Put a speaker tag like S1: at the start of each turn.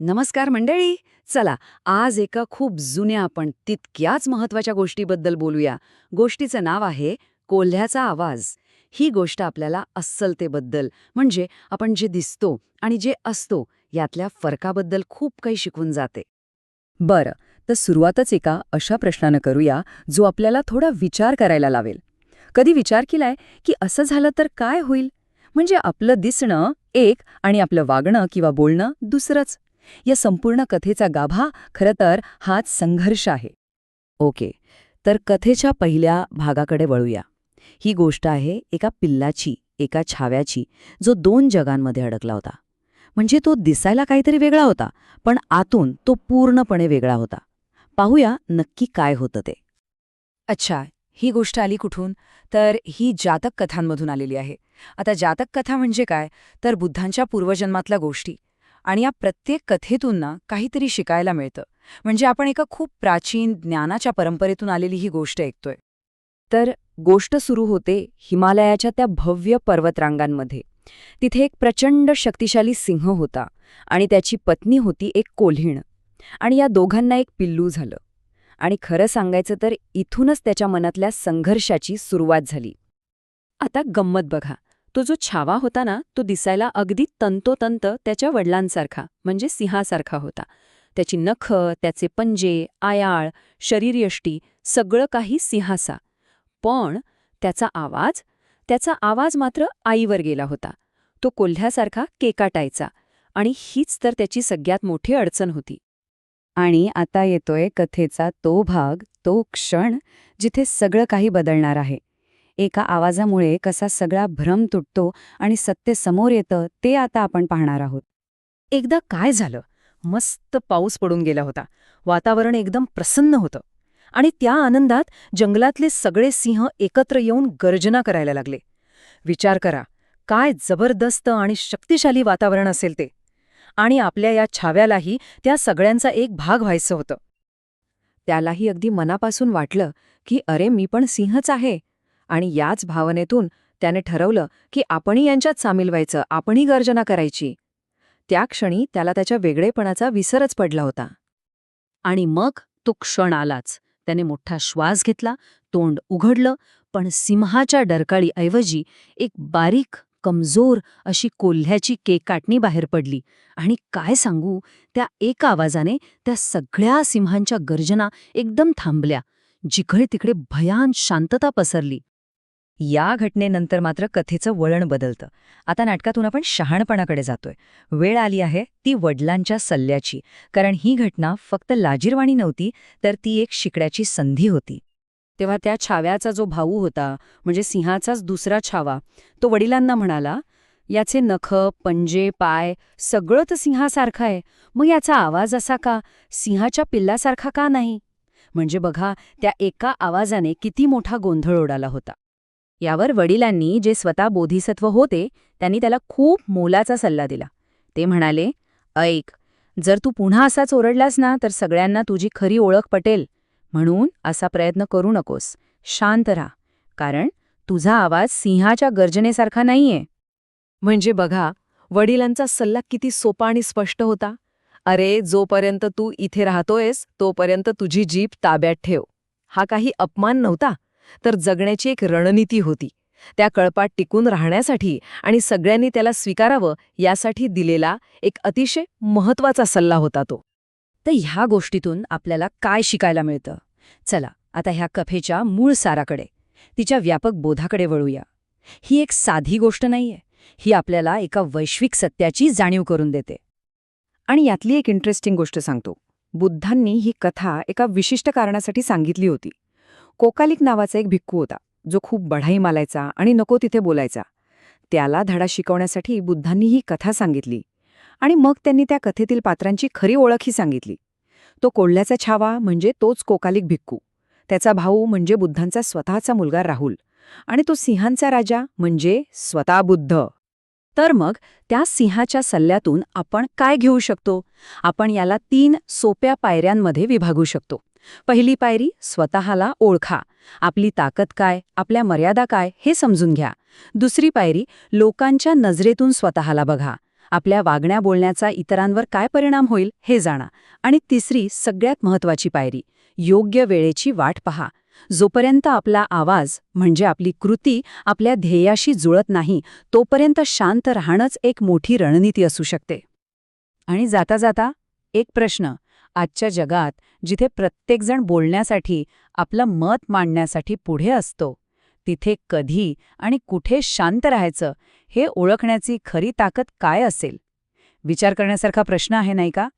S1: नमस्कार मंडळी. चला आज एका खूप जुन्या पण तितक्याच महत्त्वाच्या गोष्टीबद्दल बोलूया. गोष्टीचं नाव आहे कोल्ह्याचा आवाज. ही गोष्ट आपल्याला अस्सलतेबद्दल म्हणजे आपण जे दिसतो आणि जे असतो यातल्या फरकाबद्दल खूप काही शिकून जाते.
S2: बरं तर सुरुवातच एका अशा प्रश्नानं करूया जो आपल्याला थोडा विचार करायला लावेल. कधी विचार केलाय की असं झालं तर काय होईल? म्हणजे आपलं दिसणं एक आणि आपलं वागणं किंवा बोलणं दुसरंच. या संपूर्ण कथेचा गाभा खरं तर हाच संघर्ष आहे.
S1: ओके तर कथेच्या पहिल्या भागाकडे वळूया. ही गोष्ट आहे एका पिल्लाची एका छाव्याची जो दोन जगांमध्ये अडकला होता. म्हणजे तो दिसायला काहीतरी वेगळा होता पण आतून तो पूर्णपणे वेगळा होता. पाहूया नक्की काय होतं ते.
S2: अच्छा ही गोष्ट आली कुठून? तर ही जातक कथांमधून आलेली आहे. आता जातक कथा म्हणजे काय? तर बुद्धांच्या पूर्वजन्मातल्या गोष्टी. आणि या प्रत्येक कथेतून ना काहीतरी शिकायला मिळतं. म्हणजे आपण एका खूप प्राचीन ज्ञानाच्या परंपरेतून आलेली ही गोष्ट ऐकतोय. तर गोष्ट सुरू होते हिमालयाच्या त्या भव्य पर्वतरांगांमध्ये. तिथे एक प्रचंड शक्तिशाली सिंह होता आणि त्याची पत्नी होती एक कोल्हीण. आणि या दोघांना एक पिल्लू झालं. आणि खरं सांगायचं तर इथूनच त्याच्या मनातल्या संघर्षाची सुरुवात झाली. आता गंमत बघा. तो जो छावा होता ना तो दिसायला अगदी तंतोतंत त्याच्या वडिलांसारखा म्हणजे सिंहासारखा होता. त्याची नख त्याचे पंजे आयाळ शरीरयष्टी सगळं काही सिंहासा. पण त्याचा आवाज त्याचा आवाज मात्र आईवर गेला होता. तो कोल्ह्यासारखा केकाटायचा आणि हीच तर त्याची सगळ्यात मोठी अडचण होती. आणि आता येतोय कथेचा तो भाग तो क्षण जिथे सगळं काही बदलणार आहे. एका आवाजामुळे कसा सगळा भ्रम तुटतो आणि सत्य समोर येतं ते आता आपण पाहणार आहोत. एकदा काय झालं? मस्त पाऊस पडून गेला होता. वातावरण एकदम प्रसन्न होतं. आणि त्या आनंदात जंगलातले सगळे सिंह एकत्र येऊन गर्जना करायला लागले. विचार करा काय जबरदस्त आणि शक्तिशाली वातावरण असेल ते. आणि आपल्या या छाव्यालाही त्या सगळ्यांचा एक भाग व्हायचं होतं. त्यालाही अगदी मनापासून वाटलं की अरे मी पण सिंहच आहे. आणि याच भावनेतून त्याने ठरवलं की आपणही यांच्यात सामील व्हायचं आपणही गर्जना करायची. त्या क्षणी त्याला त्याच्या वेगळेपणाचा विसरच पडला होता. आणि मग तो क्षण आलाच. त्याने मोठा श्वास घेतला तोंड उघडलं पण सिंहाच्या डरकाळीऐवजी एक बारीक कमजोर अशी कोल्ह्याची केकाटणी बाहेर पडली. आणि काय सांगू त्या एका आवाजाने त्या सगळ्या सिंहांच्या गर्जना एकदम थांबल्या. जिकडे तिकडे भयान शांतता पसरली. या घटनेनंतर मात्र कथेचं वळण बदलतं. आता नाटकातून आपण शहाणपणाकडे जातोय. वेळ आली आहे ती वडिलांच्या सल्ल्याची. कारण ही घटना फक्त लाजीरवाणी नव्हती तर ती एक शिकण्याची संधी होती. तेव्हा त्या छाव्याचा जो भाऊ होता म्हणजे सिंहाचाच दुसरा छावा तो वडिलांना म्हणाला याचे नख पंजे पाय सगळं तर सिंहासारखं आहे. मग याचा आवाज असा का? सिंहाच्या पिल्लासारखा का नाही? म्हणजे बघा त्या एका आवाजाने किती मोठा गोंधळ उडाला होता. यावर वडिलांनी जे स्वतः बोधिसत्व होते त्यांनी त्याला खूप मोलाचा सल्ला दिला. ते म्हणाले ऐक जर तू पुन्हा असाच ओरडलास ना तर सगळ्यांना तुझी खरी ओळख पटेल. म्हणून असा प्रयत्न करू नकोस. शांत राहा. कारण तुझा आवाज सिंहाच्या गर्जनेसारखा नाहीये. म्हणजे बघा वडिलांचा सल्ला किती सोपा आणि स्पष्ट होता. अरे जोपर्यंत तू इथे राहतोयस तोपर्यंत तुझी जीप ताब्यात ठेव. हा काही अपमान नव्हता? तर जगण्याची एक रणनीती होती. त्या कळपात टिकून राहण्यासाठी आणि सगळ्यांनी त्याला स्वीकारावं यासाठी दिलेला एक अतिशय महत्त्वाचा सल्ला होता तो. तर ह्या गोष्टीतून आपल्याला काय शिकायला मिळतं? चला आता ह्या कफेच्या मूळ साराकडे तिच्या व्यापक बोधाकडे वळूया. ही एक साधी गोष्ट नाहीये. ही आपल्याला एका वैश्विक सत्याची जाणीव करून देते. आणि यातली एक इंटरेस्टिंग गोष्ट सांगतो. बुद्धांनी ही कथा एका विशिष्ट कारणासाठी सांगितली होती. कोकालिक नावाचा एक भिक्खू होता जो खूप बढाई मालायचा आणि नको तिथे बोलायचा. त्याला धडा शिकवण्यासाठी बुद्धांनी ही कथा सांगितली आणि मग त्यांनी त्या कथेतील पात्रांची खरी ओळखही सांगितली. तो कोल्ह्याचा छावा म्हणजे तोच कोकालिक भिक्खू. त्याचा भाऊ म्हणजे बुद्धांचा स्वतःचा मुलगा राहुल आणि तो सिंहांचा राजा म्हणजे स्वतः बुद्ध तर मग त्या सिंहाच्या सल्ल्यातून आपण काय घेऊ शकतो? आपण याला तीन सोप्या पायऱ्यांमध्ये विभागू शकतो. पहिली पायरी स्वतःला ओळखा. आपली ताकद काय? आपल्या मर्यादा काय? हे समजून घ्या. दुसरी पायरी लोकांच्या नजरेतून स्वतःला बघा. आपल्या वागण्या बोलण्याचा इतरांवर काय परिणाम होईल हे जाणा. आणि तिसरी सगळ्यात महत्वाची पायरी योग्य वेळेची वाट पहा. जोपर्यंत आपला आवाज म्हणजे आपली कृती आपल्या ध्येयाशी जुळत नाही तोपर्यंत शांत राहणंच एक मोठी रणनीती असू शकते. आणि जाता जाता एक प्रश्न आजच्या जगात जिथे प्रत्येकजण बोलण्यासाठी आपलं मत मांडण्यासाठी पुढे असतो तिथे कधी आणि कुठे शांत राहायचं हे ओळखण्याची खरी ताकद काय असेल? विचार करण्यासारखा प्रश्न आहे नाही का?